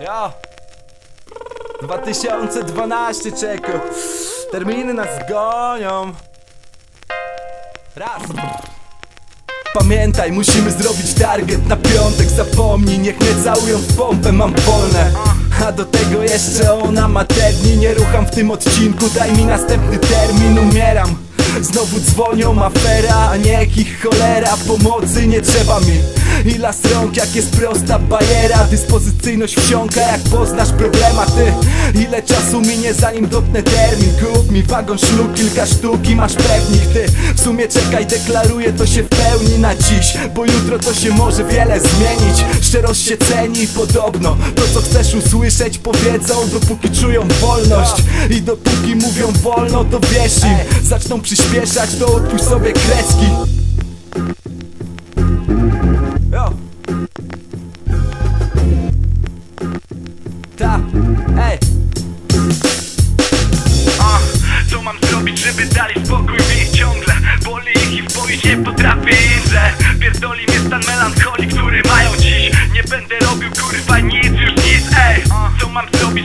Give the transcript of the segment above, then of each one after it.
Ja 2012 czeko Terminy nas gonią. Raz. Pamiętaj, musimy zrobić target na piątek. Zapomnij, niech mnie całują w pompę, mam wolne. A do tego jeszcze ona ma te dni. Nie rucham w tym odcinku, daj mi następny termin Umieram. Znowu dzwonią afera, a niech ich cholera Pomocy nie trzeba mi I las rąk jak jest prosta bajera Dyspozycyjność wsiąka jak poznasz problematy. Ile czasu minie zanim dotnę termin? Kup mi wagon szluk, kilka sztuk i masz pewnik. Ty w sumie czekaj, deklaruję to się w pełni na dziś Bo jutro to się może wiele zmienić. Szczerość się ceni podobno To co chcesz usłyszeć powiedzą Dopóki czują wolność. I dopóki mówią wolno to wiesz im Zaczną przyspieszać to odpuść sobie krecki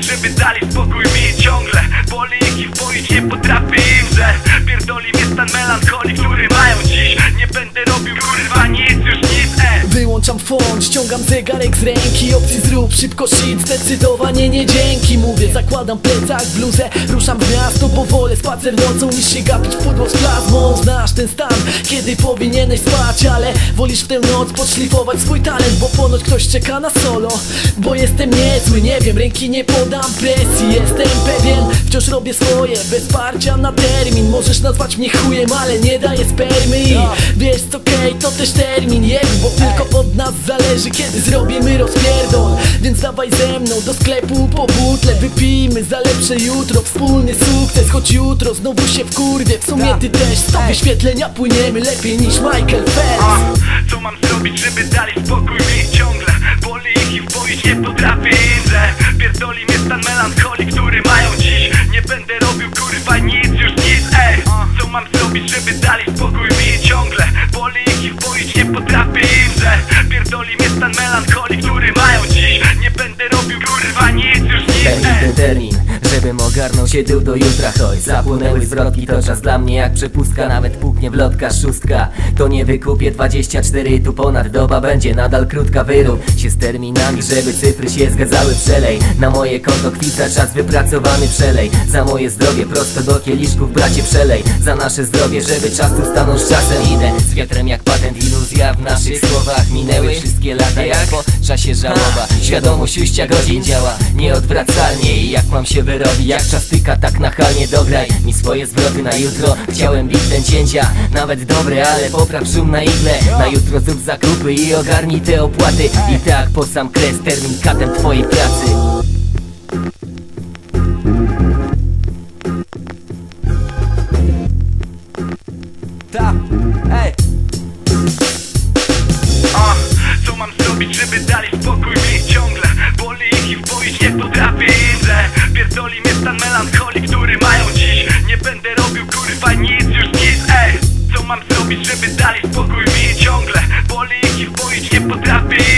żeby dali spokój mi ciągle Wyłączam fon, ściągam zegarek z ręki. Opcji zrób szybko shit, zdecydowanie nie dzięki. Mówię, zakładam plecak, bluzę Ruszam w miasto, bo wolę spacer nocą Niż się gapić w pudło z plazmą. Znasz ten stan, kiedy powinieneś spać Ale wolisz w tę noc podszlifować swój talent Bo ponoć ktoś czeka na solo. Bo jestem niezły, nie wiem, ręki nie podam presji Jestem pewien, wciąż robię swoje Bez parcia na termin. Możesz nazwać mnie chujem, ale nie daję spermy. I wiesz co, okej, to też termin Jest, bo tylko od nas zależy Kiedy zrobimy rozpierdol. Więc dawaj ze mną do sklepu po butle. Wypijmy za lepsze jutro Wspólny sukces, choć jutro znowu się wkurwię. W sumie ty też, sto wyświetlenia płyniemy Lepiej niż Michael Phelps. Co mam zrobić, żeby dali spokój mi ciągle? Boli ich i wpoić nie potrafię im, że Pierdoli mnie stan melancholii, który mają dziś. Nie będę robił kurwa nic, już nic, ej Co mam zrobić, żeby dali się do jutra. Choć zapłynęły zwrotki, to czas dla mnie jak przepustka. Nawet puknie wlotka szóstka, to nie wykupię 24 Tu ponad doba będzie nadal krótka Wyrób się z terminami, żeby cyfry się zgadzały Przelej. Na moje konto kwita czas wypracowany Przelej. Za moje zdrowie prosto do kieliszków bracie przelej. Za nasze zdrowie, żeby czas tu stanął z czasem. Idę z wiatrem jak patent, iluzja w naszych słowach Minęły po czasie żałoba. Świadomość uścia godzin działa. Nieodwracalnie I jak mam się wyrobić, jak czas tyka tak nachalnie Dograj. Mi swoje zwroty na jutro. Chciałem bić ten cięcia, nawet dobre, ale popraw szum na igle. Na jutro zrób zakupy i ogarnij te opłaty. I tak po sam kres termin katem twojej pracy że Pierdoli mnie stan melancholii, który mają dziś. Nie będę robił kurwa nic, już nic, ej Co mam zrobić, żeby dali spokój mi ciągle? Boli ich i nie potrafię